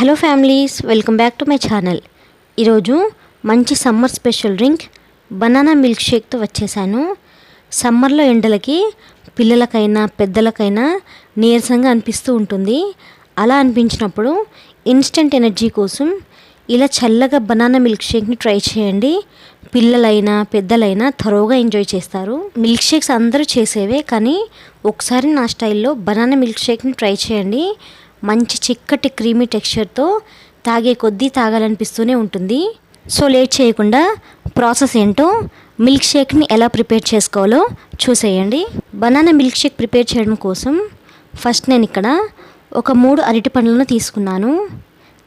Hello families welcome back to my channel. ఈరోజు మంచి summer special drink banana milk షేక్తో వచ్చేసాను. సమ్మర్లో ఎండలకి పిల్లలకైనా పెద్దలకైనా నీరసంగా అనిపిస్తూ ఉంటుంది. అలా అనిపించినప్పుడు ఇన్స్టెంట్ ఎనర్జీ కోసం ఇలా చల్లగా బనానా మిల్క్ షేక్ని ట్రై చేయండి. పిల్లలైనా పెద్దలైనా త్వరగా ఎంజాయ్ చేస్తారు. మిల్క్ షేక్స్ అందరూ చేసేవే కానీ ఒకసారి నా స్టైల్లో బనానా మిల్క్ షేక్ని ట్రై చేయండి. మంచి చిక్కటి క్రీమీ టెక్స్చర్తో తాగే కొద్దీ తాగాలనిపిస్తూనే ఉంటుంది. సో లేట్ చేయకుండా ప్రాసెస్ ఏంటో మిల్క్ షేక్ని ఎలా ప్రిపేర్ చేసుకోవాలో చూసేయండి. బనానా మిల్క్ షేక్ ప్రిపేర్ చేయడం కోసం ఫస్ట్ నేను ఇక్కడ ఒక మూడు అరటి పండ్లను తీసుకున్నాను.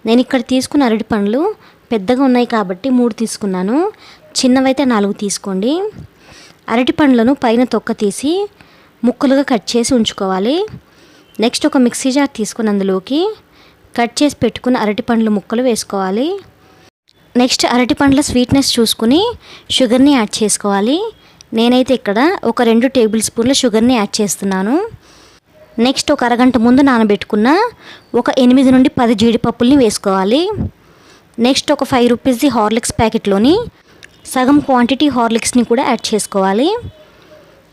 నేను ఇక్కడ తీసుకున్న అరటి పండ్లు పెద్దగా ఉన్నాయి కాబట్టి మూడు తీసుకున్నాను. చిన్నవైతే నాలుగు తీసుకోండి. అరటి పండ్లను పైన తొక్క తీసి ముక్కలుగా కట్ చేసి ఉంచుకోవాలి. నెక్స్ట్ ఒక మిక్సీ జార్ తీసుకుని అందులోకి కట్ చేసి పెట్టుకున్న అరటిపండ్ల ముక్కలు వేసుకోవాలి. నెక్స్ట్ అరటిపండ్ల స్వీట్నెస్ చూసుకుని షుగర్ని యాడ్ చేసుకోవాలి. నేనైతే ఇక్కడ ఒక రెండు టేబుల్ స్పూన్ల షుగర్ని యాడ్ చేస్తున్నాను. నెక్స్ట్ ఒక అరగంట ముందు నానబెట్టుకున్న ఒక ఎనిమిది నుండి పది జీడిపప్పుల్ని వేసుకోవాలి. నెక్స్ట్ ఒక ఫైవ్ రూపీస్ది హార్లిక్స్ ప్యాకెట్లోని సగం క్వాంటిటీ హార్లిక్స్ని కూడా యాడ్ చేసుకోవాలి.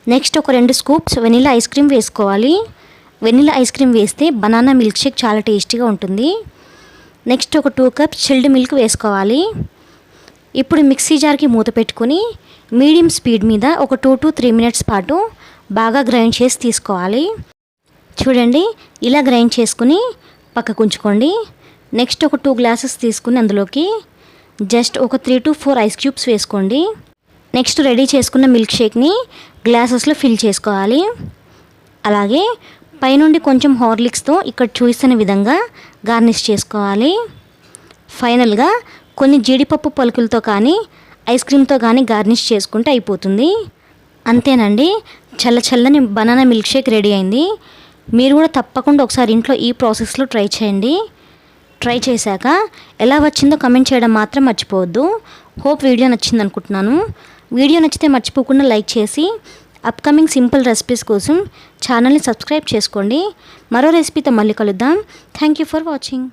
నెక్స్ట్ ఒక రెండు స్కూప్స్ వెనీలా ఐస్ క్రీమ్ వేసుకోవాలి. వెనిలా ఐస్ క్రీమ్ వేస్తే బనానా మిల్క్ షేక్ చాలా టేస్టీగా ఉంటుంది. నెక్స్ట్ ఒక టూ కప్స్ చిల్డ్ మిల్క్ వేసుకోవాలి. ఇప్పుడు మిక్సీ జార్కి మూత పెట్టుకుని మీడియం స్పీడ్ మీద ఒక టూ టు త్రీ మినిట్స్ పాటు బాగా గ్రైండ్ చేసి తీసుకోవాలి. చూడండి ఇలా గ్రైండ్ చేసుకుని పక్కకు ఉంచుకోండి. నెక్స్ట్ ఒక టూ గ్లాసెస్ తీసుకుని అందులోకి జస్ట్ ఒక three to four ice cubes వేసుకోండి. నెక్స్ట్ రెడీ చేసుకున్న మిల్క్ షేక్ని గ్లాసెస్లో ఫిల్ చేసుకోవాలి. అలాగే పైనుండి కొంచెం హార్లిక్స్తో ఇక్కడ చూసిన విధంగా గార్నిష్ చేసుకోవాలి. ఫైనల్గా కొన్ని జీడిపప్పు పలుకులతో కానీ ఐస్ క్రీమ్తో కానీ గార్నిష్ చేసుకుంటే అయిపోతుంది. అంతేనండి చల్ల చల్లని బనానా మిల్క్ షేక్ రెడీ అయింది. మీరు కూడా తప్పకుండా ఒకసారి ఇంట్లో ఈ ప్రాసెస్లో ట్రై చేయండి. ట్రై చేశాక ఎలా వచ్చిందో కమెంట్ చేయడం మాత్రం మర్చిపోవద్దు. హోప్ వీడియో నచ్చింది అనుకుంటున్నాను వీడియో నచ్చితే మర్చిపోకుండా లైక్ చేసి అప్కమింగ్ సింపుల్ రెసిపీస్ కోసం ఛానల్ని సబ్స్క్రైబ్ చేసుకోండి. మరో రెసిపీతో మళ్ళీ కలుద్దాం. Thank you for watching